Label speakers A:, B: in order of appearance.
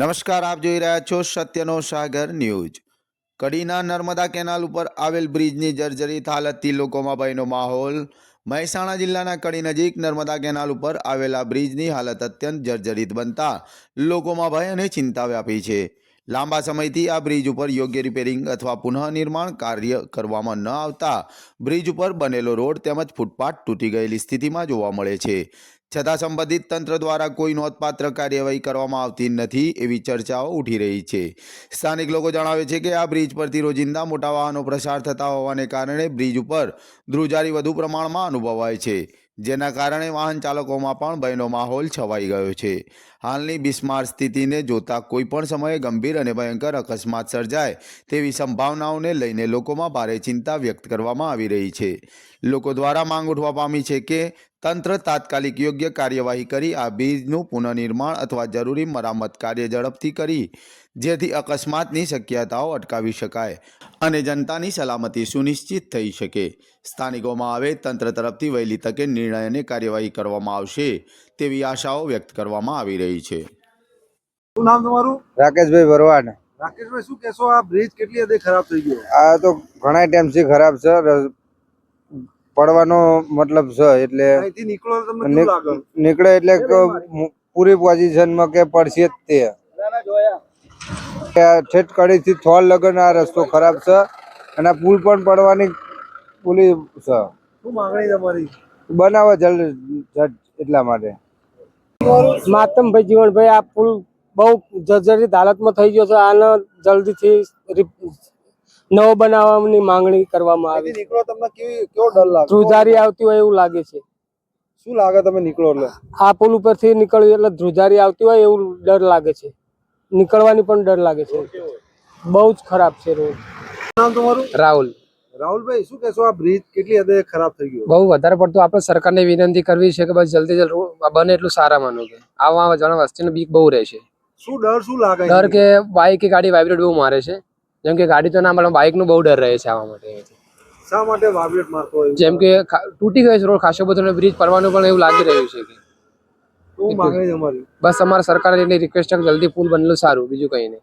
A: નમસ્કાર, આપ જોઈ રહ્યા છો સત્યનો સાગર ન્યૂઝ. કડીના નર્મદા કેનાલ ઉપર આવેલ બ્રિજની જર્જરિત હાલતથી લોકોમાં ભયનો માહોલ. મહેસાણા જિલ્લાના કડી નજીક નર્મદા કેનાલ ઉપર આવેલા બ્રિજની હાલત અત્યંત જર્જરિત બનતા લોકોમાં ભય અને ચિંતા વ્યાપી છે. લાંબા સમયથી આ બ્રિજ ઉપર યોગ્ય રિપેરિંગ અથવા પુનઃનિર્માણ કાર્ય કરવામાં ન આવતા બ્રિજ ઉપર બનેલો રોડ તેમજ ફૂટપાથ તૂટી ગયેલી સ્થિતિમાં જોવા મળે છે. છતાં સંબંધિત તંત્ર દ્વારા કોઈ નોંધપાત્ર કાર્યવાહી કરવામાં આવતી નથી એવી ચર્ચાઓ ઉઠી રહી છે. સ્થાનિક લોકો જણાવે છે કે આ બ્રિજ પરથી રોજિંદા મોટા વાહનો પ્રસાર થતા હોવાને કારણે બ્રિજ ઉપર ધ્રુજારી વધુ પ્રમાણમાં અનુભવાય છે. જેના કારણે વાહન ચાલકોમાં પણ ભયનો માહોલ છવાઈ ગયો છે. હાલની બિસ્માર સ્થિતિને જોતા કોઈપણ સમયે ગંભીર અને ભયંકર અકસ્માત સર્જાય તેવી સંભાવનાઓને લઈને લોકોમાં ભારે ચિંતા વ્યક્ત કરવામાં આવી રહી છે. લોકો દ્વારા માંગ ઉઠવા પામી છે કે તંત્ર તાત્કાલિક યોગ્ય કાર્યવાહી કરી આ બ્રિજનું પુનઃનિર્માણ અથવા જરૂરી મરામત કાર્ય ઝડપથી કરી જેથી અકસ્માતની શક્યતાઓ અટકાવી શકાય અને જનતાની સલામતી સુનિશ્ચિત થઈ શકે. સ્થાનિકોમાં આવે તંત્ર તરફથી વહેલી તકે નિર્ણય અને કાર્યવાહી કરવામાં આવશે તેવી આશાઓ વ્યક્ત કરવામાં આવી રહી છે.
B: શું નામ તમારું?
C: રાકેશભાઈ ભરવાડ.
B: રાકેશભાઈ શું કહેશો? આ બ્રિજ કેટલી હદે ખરાબ થઈ ગયો?
C: આ તો ઘણા ટાઈમથી ખરાબ છે. પડવાનો મતલબ છે એટલે
B: અહીંથી નીકળો તો તમને
C: નીક-
B: લાગે?
C: નીકળે એટલે પૂરી પોઝિશનમાં કે પડશે જ તે. ઠેઠ કડીથી થોલ લગન આ રસ્તો ખરાબ છે અને પુલ પણ પડવાની પુલી છે.
B: શું માંગણી તમારી?
C: બનાવો જલ્દ જટ એટલા માટે.
D: માતમભાઈ જીવનભાઈ આ પુલ બહુ જર્જરિત હાલતમાં થઈ ગયો છે આને જલ્દીથી નવો બનાવવાની માંગણી કરવામાં આવી
B: નીકળો તમને કેવી કેવો ડર લાગે?
D: ધ્રુજારી આવતી હોય એવું લાગે છે.
B: શું લાગે તમે નીકળો એટલે?
D: આ પુલ ઉપરથી નીકળ્યું એટલે ધ્રુજારી આવતી હોય એવું ડર લાગે છે. નીકળવાની પણ ડર લાગે છે. બહુ જ ખરાબ છે રોડ.
B: નામ તમારું?
D: રાહુલ.
B: રાહુલભાઈ શું કહેશો? આ બ્રિજ કેટલી હદે ખરાબ થઈ ગયો?
D: બહુ વધારે પડતું આપણે સરકારને વિનંતી કરવી છે કે બસ જલ્દી જલ્દી બને એટલું સારા માનો કે. આવા જણા વસ્તીનો બીક બહુ રહે છે.
B: શું ડર શું લાગે
D: ડર કે બાઇક કે ગાડી વાઇબ્રેટ બહુ મારે છે. જેમ કે ગાડી તો ના મળે બાઇકનો બહુ ડર રહે છે આવા માટે
B: શા માટે વાબ્રેટ મારતો હોય
D: જેમ કે તૂટી ગયો છે રોડ ખાસો બધો બ્રિજ પડવાનું પણ એવું લાગી રહ્યું છે કે. બસ અમારા સરકાર એટલી રિક્વેસ્ટ છે જલ્દી પુલ બનેલું સારું બીજું કંઈ નહીં.